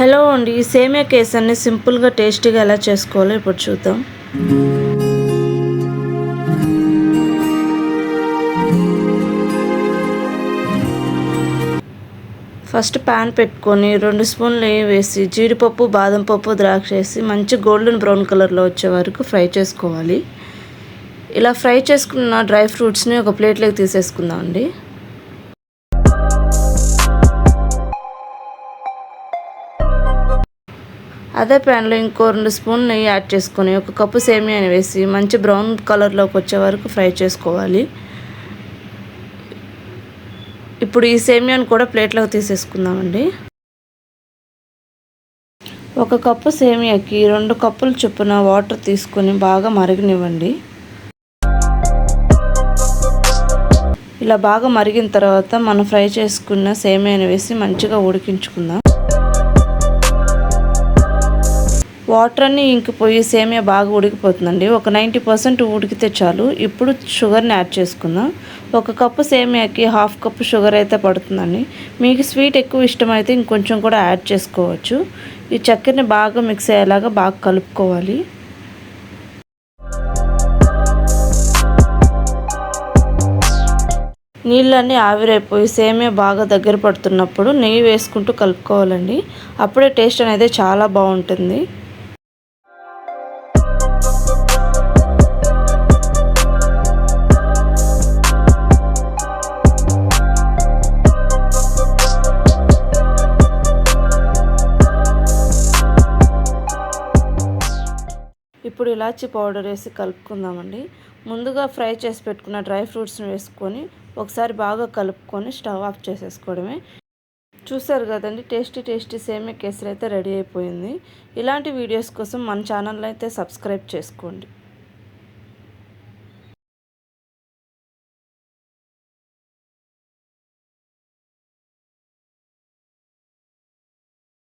Hello అండి ఈ సేమియా కేసర్ని సింపుల్గా టేస్టీగా ఎలా చేసుకోవాలో ఇప్పుడు చూద్దాం. ఫస్ట్ ప్యాన్ పెట్టుకొని రెండు స్పూన్లు నెయ్యి వేసి జీడిపప్పు బాదం పప్పు ద్రాక్ష వేసి మంచి గోల్డెన్ బ్రౌన్ కలర్లో వచ్చే వరకు ఫ్రై చేసుకోవాలి. ఇలా ఫ్రై చేసుకున్న డ్రై ఫ్రూట్స్ని ఒక ప్లేట్లోకి తీసేసుకుందాం అండి. అదే ప్యాన్లో ఇంకో రెండు స్పూన్ నెయ్యి యాడ్ చేసుకొని ఒక కప్పు సేమియాని వేసి మంచి బ్రౌన్ కలర్లోకి వచ్చే వరకు ఫ్రై చేసుకోవాలి. ఇప్పుడు ఈ సేమియాని కూడా ప్లేట్లోకి తీసేసుకుందామండి. ఒక కప్పు సేమియాకి రెండు కప్పులు చొప్పున వాటర్ తీసుకొని బాగా మరగనివ్వండి. ఇలా బాగా మరిగిన తర్వాత మనం ఫ్రై చేసుకున్న సేమియాని వేసి మంచిగా ఉడికించుకుందాం. వాటర్ అన్నీ ఇంకిపోయి సేమియా బాగా ఉడికిపోతుందండి. ఒక నైంటీ పర్సెంట్ ఉడికితే చాలు. ఇప్పుడు షుగర్ని యాడ్ చేసుకుందాం. ఒక కప్పు సేమియాకి హాఫ్ కప్పు షుగర్ అయితే పడుతుందండి. మీకు స్వీట్ ఎక్కువ ఇష్టమైతే ఇంకొంచెం కూడా యాడ్ చేసుకోవచ్చు. ఈ చక్కెరని బాగా మిక్స్ అయ్యేలాగా బాగా కలుపుకోవాలి. నీళ్ళన్నీ ఆవిరైపోయి సేమియా బాగా దగ్గర పడుతున్నప్పుడు నెయ్యి వేసుకుంటూ కలుపుకోవాలండి. అప్పుడే టేస్ట్ అనేది చాలా బాగుంటుంది. ఇప్పుడు ఇలాచి పౌడర్ వేసి కలుపుకుందామండి. ముందుగా ఫ్రై చేసి పెట్టుకున్న డ్రై ఫ్రూట్స్ని వేసుకొని ఒకసారి బాగా కలుపుకొని స్టవ్ ఆఫ్ చేసేసుకోవడమే. చూసారు కదండి టేస్టీ టేస్టీ సేమియా కేసరి అయితే రెడీ అయిపోయింది. ఇలాంటి వీడియోస్ కోసం మన ఛానల్ అయితే సబ్స్క్రైబ్ చేసుకోండి.